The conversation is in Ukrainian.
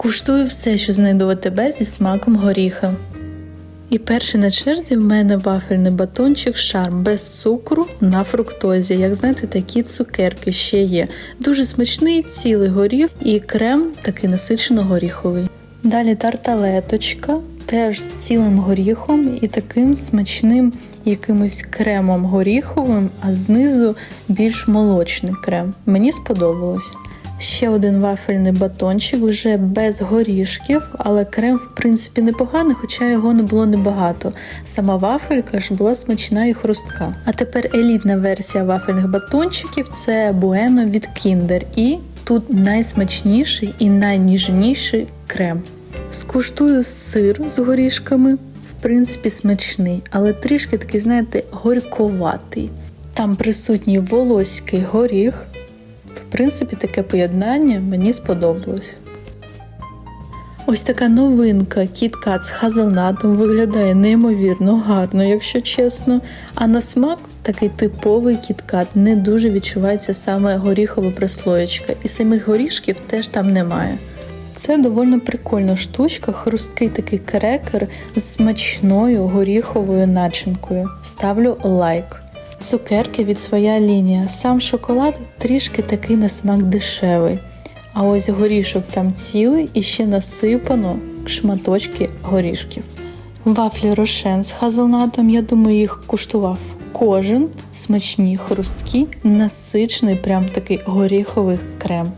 Куштую все, що знайду в АТБ зі смаком горіха. І перший на черзі в мене вафельний батончик шарм без цукру на фруктозі. Як знаєте, такі цукерки ще є. Дуже смачний цілий горіх і крем такий насичено горіховий. Далі тарталеточка, теж з цілим горіхом і таким смачним якимось кремом горіховим, а знизу більш молочний крем. Мені сподобалось. Ще один вафельний батончик, вже без горішків, але крем, в принципі, непоганий, хоча його не було небагато. Сама вафелька ж була смачна і хрустка. А тепер елітна версія вафельних батончиків це Bueno від Kinder. І тут найсмачніший і найніжніший крем. Скуштую сир з горішками, в принципі, смачний, але трішки такий, знаєте, горьковатий. Там присутній волоський горіх. Принципі, таке поєднання мені сподобалось. Ось така новинка кіткат з хазелнатом виглядає неймовірно гарно, якщо чесно. А на смак такий типовий кіткат, не дуже відчувається саме горіхова прослоєчка, і самих горішків теж там немає. Це доволі прикольна штучка, хрусткий такий крекер з смачною горіховою начинкою. Ставлю лайк. Цукерки від своя лінія. Сам шоколад трішки такий на смак дешевий. А ось горішок там цілий і ще насипано шматочки горішків. Вафлі рошен з хазелнатом, я думаю, їх куштував кожен смачні хрусткі, насичений, прям такий горіховий крем.